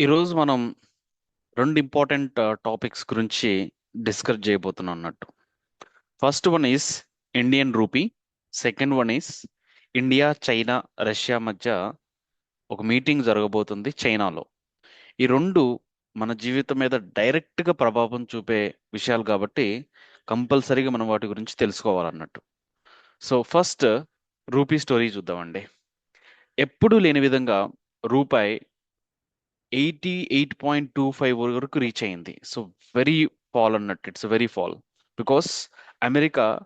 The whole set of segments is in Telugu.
ఈరోజు మనం రెండు ఇంపార్టెంట్ టాపిక్స్ గురించి డిస్కస్ చేయబోతున్నాం అన్నట్టు. First one is Indian rupee second one is India China Russia మధ్య ఒక మీటింగ్ జరగబోతుంది చైనాలో. ఈ రెండు మన జీవితం మీద డైరెక్ట్గా ప్రభావం చూపే విషయాలు కాబట్టి కంపల్సరీగా మనం వాటి గురించి తెలుసుకోవాలన్నట్టు. సో ఫస్ట్ రూపీ స్టోరీ చూద్దామండి. ఎప్పుడూ లేని విధంగా రూపాయి eighty eight point two five వరకు రీచ్ అయింది. సో వెరీ ఫాల్ అన్నట్టు it's very fall because America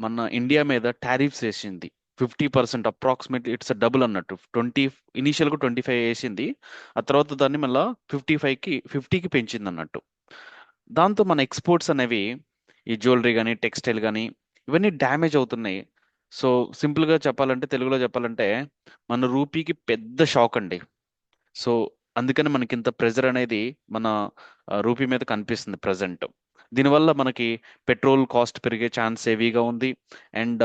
మన ఇండియా మీద టారిఫ్స్ వేసింది. Fifty percent approximate it's double అన్నట్టు. ట్వంటీ ఇనీషియల్గా ట్వంటీ ఫైవ్ వేసింది. ఆ తర్వాత దాన్ని మళ్ళీ ఫిఫ్టీ ఫైవ్కి ఫిఫ్టీకి పెంచింది అన్నట్టు. దాంతో మన ఎక్స్పోర్ట్స్ అనేవి ఈ జ్యువెలరీ కానీ టెక్స్టైల్ కానీ ఇవన్నీ డ్యామేజ్ అవుతున్నాయి. సో సింపుల్గా చెప్పాలంటే తెలుగులో చెప్పాలంటే మన రూపీకి పెద్ద షాక్ అండి. సో అందుకని మనకి ఇంత ప్రెజర్ అనేది మన రూపీ మీద కనిపిస్తుంది ప్రజెంట్. దీనివల్ల మనకి పెట్రోల్ కాస్ట్ పెరిగే ఛాన్స్ హెవీగా ఉంది. అండ్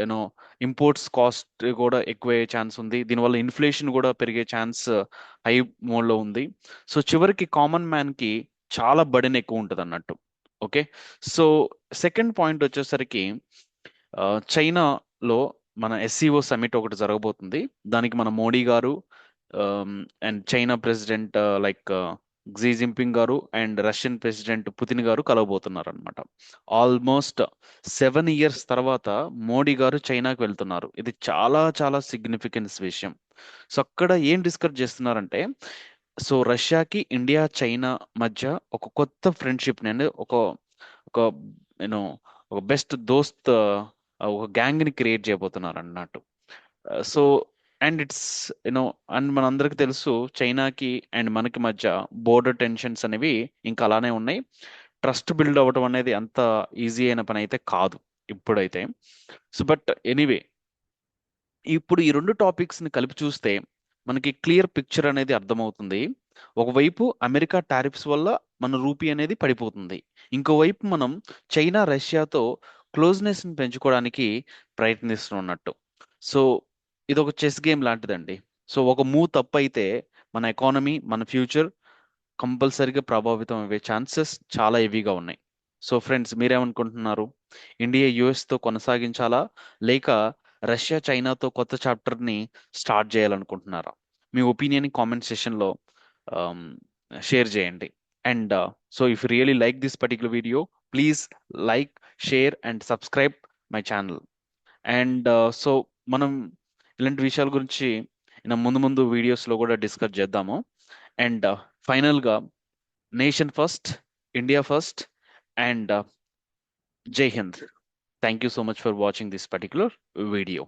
యూనో ఇంపోర్ట్స్ కాస్ట్ కూడా ఎక్కువయ్యే ఛాన్స్ ఉంది. దీనివల్ల ఇన్ఫ్లేషన్ కూడా పెరిగే ఛాన్స్ హై మోడ్లో ఉంది. సో చివరికి కామన్ మ్యాన్కి చాలా బడెన్ ఎక్కువ ఉంటుంది అన్నట్టు ఓకే? సో సెకండ్ పాయింట్ వచ్చేసరికి చైనాలో మన ఎస్సీఓ సమిట్ ఒకటి జరగబోతుంది. దానికి మన మోడీ గారు and China president like Xi Jinping గారు అండ్ రష్యన్ ప్రెసిడెంట్ పుతిన్ గారు కలవబోతున్నారు అనమాట ఆల్మోస్ట్ సెవెన్ ఇయర్స్ తర్వాత మోడీ గారు చైనాకి వెళ్తున్నారు. ఇది చాలా చాలా సిగ్నిఫికెన్స్ విషయం. సో అక్కడ ఏం డిస్కస్ చేస్తున్నారంటే సో రష్యాకి ఇండియా చైనా మధ్య ఒక కొత్త ఫ్రెండ్షిప్ నేను ఒక ఒక నేను ఒక బెస్ట్ దోస్త్ ఒక గ్యాంగ్ని క్రియేట్ చేయబోతున్నారు అన్నట్టు so uh, and it's you know and మనందరికి తెలుసు చైనాకి అండ్ మనకి మధ్య బోర్డర్ టెన్షన్స్ అనేవి ఇంకా అలానే ఉన్నాయి. ట్రస్ట్ బిల్డ్ అవ్వడం అనేది అంత ఈజీ అయిన పని అయితే కాదు ఇప్పుడైతే. సో బట్ ఎనీవే ఇప్పుడు ఈ రెండు టాపిక్స్ని కలిపి చూస్తే మనకి క్లియర్ పిక్చర్ అనేది అర్థమవుతుంది. ఒకవైపు అమెరికా టారిఫ్స్ వల్ల మన రూపీ అనేది పడిపోతుంది. ఇంకోవైపు మనం చైనా రష్యాతో క్లోజ్నెస్ని పెంచుకోవడానికి ప్రయత్నిస్తున్నట్టు. సో ఇది ఒక చెస్ గేమ్ లాంటిదండి. సో ఒక మూవ్ తప్పు అయితే మన ఎకానమీ మన ఫ్యూచర్ కంపల్సరీగా ప్రభావితం అయ్యే ఛాన్సెస్ చాలా హెవీగా ఉన్నాయి. సో ఫ్రెండ్స్ మీరేమనుకుంటున్నారు? ఇండియా యుఎస్తో కొనసాగించాలా? లేక రష్యా చైనాతో కొత్త చాప్టర్ని స్టార్ట్ చేయాలనుకుంటున్నారా? మీ ఒపీనియన్ కామెంట్ సెషన్లో షేర్ చేయండి. And uh, so if really like this particular video please like share and subscribe my channel. And uh, so మనం ఇలాంటి విషయాల గురించి ముందు ముందు వీడియోస్లో కూడా డిస్కస్ చేద్దాము. అండ్ uh, ఫైనల్గా nation first India first and uh, జై Hind. Thank you so much for watching this particular video.